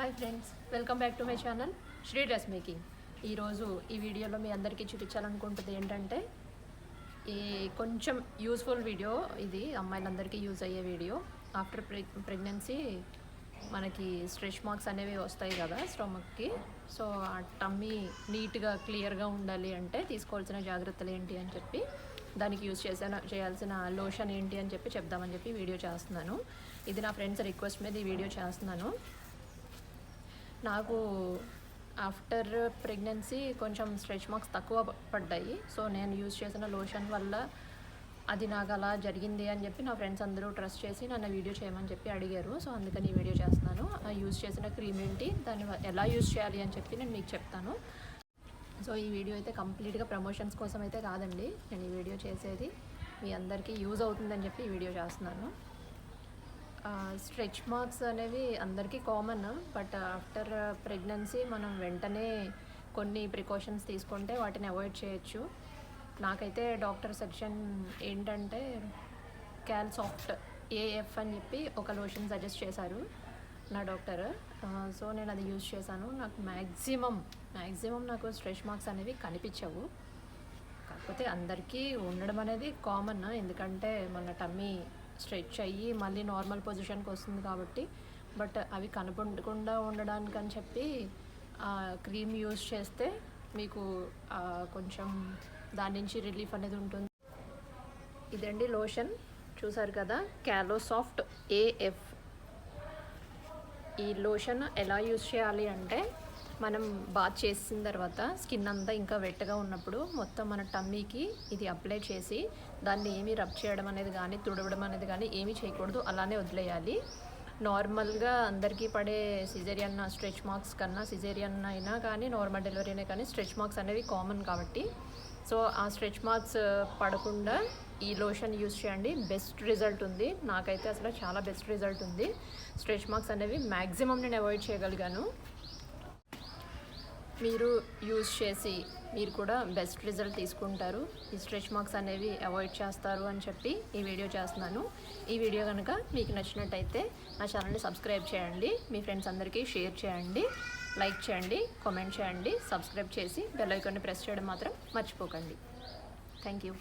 Hi friends welcome back to my channel Sri dress making ఈరోజు ఈ వీడియోలో మీ అందరికీ చూపించాలనుకుంటుంది ఏంటంటే ఈ కొంచెం యూస్ఫుల్ వీడియో ఇది అమ్మాయిలందరికీ యూజ్ అయ్యే వీడియో ఆఫ్టర్ ప్రెగ్ ప్రెగ్నెన్సీ మనకి స్ట్రెచ్ మార్క్స్ అనేవి వస్తాయి కదా స్టమక్కి సో ఆ టమ్మీ నీట్గా క్లియర్గా ఉండాలి అంటే తీసుకోవాల్సిన జాగ్రత్తలు ఏంటి అని చెప్పి దానికి యూజ్ చేసిన చేయాల్సిన లోషన్ ఏంటి అని చెప్పి చెప్దామని చెప్పి వీడియో చేస్తున్నాను. ఇది నా ఫ్రెండ్స్ రిక్వెస్ట్ మీద ఈ వీడియో చేస్తున్నాను. నాకు ఆఫ్టర్ ప్రెగ్నెన్సీ కొంచెం స్ట్రెచ్ మార్క్స్ తక్కువ పడ్డాయి. సో నేను యూజ్ చేసిన లోషన్ వల్ల అది నాకు అలా జరిగింది అని చెప్పి నా ఫ్రెండ్స్ అందరూ ట్రస్ట్ చేసి నన్ను వీడియో చేయమని చెప్పి అడిగారు. సో అందుకని ఈ వీడియో చేస్తున్నాను. ఆ యూజ్ చేసిన క్రీమ్ ఏంటి దాన్ని ఎలా యూజ్ చేయాలి అని చెప్పి నేను మీకు చెప్తాను. సో ఈ వీడియో అయితే కంప్లీట్గా ప్రమోషన్స్ కోసం అయితే కాదండి. నేను ఈ వీడియో చేసేది మీ అందరికీ యూజ్ అవుతుందని చెప్పి ఈ వీడియో చేస్తున్నాను. స్ట్రెచ్ మార్క్స్ అనేవి అందరికీ కామన్ బట్ ఆఫ్టర్ ప్రెగ్నెన్సీ మనం వెంటనే కొన్ని ప్రికాషన్స్ తీసుకుంటే వాటిని అవాయిడ్ చేయొచ్చు. నాకైతే డాక్టర్ సెక్షన్ ఏంటంటే క్యాల్ సాఫ్ట్ ఏఎఫ్ అని చెప్పి ఒక లోషన్ సజెస్ట్ చేశారు నా డాక్టర్ సో నేను అది యూజ్ చేశాను. నాకు మ్యాక్సిమం మ్యాక్సిమం నాకు స్ట్రెచ్ మార్క్స్ అనేవి కనిపించవు. కాకపోతే అందరికీ ఉండడం అనేది కామన్ ఎందుకంటే మన టమ్మీ స్ట్రెచ్ అయ్యి మళ్ళీ నార్మల్ పొజిషన్కి వస్తుంది కాబట్టి. బట్ అవి కనపడకుండా ఉండడానికి అని చెప్పి క్రీమ్ యూస్ చేస్తే మీకు కొంచెం దాని నుంచి రిలీఫ్ అనేది ఉంటుంది. ఇదండి లోషన్. చూసారు కదా? క్యాలో సాఫ్ట్ ఏఎఫ్ ఈ లోషన్ ఎలా యూజ్ చేయాలి అంటే మనం బాత్ చేసిన తర్వాత స్కిన్ అంతా ఇంకా వెట్టగా ఉన్నప్పుడు మొత్తం మన టమ్మీకి ఇది అప్లై చేసి దాన్ని ఏమీ రబ్ చేయడం అనేది కానీ తుడవడం అనేది కానీ ఏమీ చేయకూడదు. అలానే వదిలేయాలి. నార్మల్గా అందరికీ పడే సిజేరియన్ స్ట్రెచ్ మార్క్స్ కన్నా సిజేరియన్ అయినా కానీ నార్మల్ డెలివరీ అయినా కానీ స్ట్రెచ్ మార్క్స్ అనేవి కామన్ కాబట్టి. సో ఆ స్ట్రెచ్ మార్క్స్ పడకుండా ఈ లోషన్ యూస్ చేయండి. బెస్ట్ రిజల్ట్ ఉంది. నాకైతే అసలు చాలా బెస్ట్ రిజల్ట్ ఉంది. స్ట్రెచ్ మార్క్స్ అనేవి మ్యాక్సిమం నేను అవాయిడ్ చేయగలిగాను. మీరు యూజ్ చేసి మీరు కూడా బెస్ట్ రిజల్ట్ తీసుకుంటారు. ఈ స్ట్రెచ్ మార్క్స్ అనేవి అవాయిడ్ చేస్తారు అని చెప్పి ఈ వీడియో చేస్తున్నాను. ఈ వీడియో కనుక మీకు నచ్చినట్టయితే నా ఛానల్ని సబ్స్క్రైబ్ చేయండి. మీ ఫ్రెండ్స్ అందరికీ షేర్ చేయండి. లైక్ చేయండి. కామెంట్ చేయండి. సబ్స్క్రైబ్ చేసి బెల్ ఐకాన్ని ప్రెస్ చేయడం మాత్రం మర్చిపోకండి. Thank you.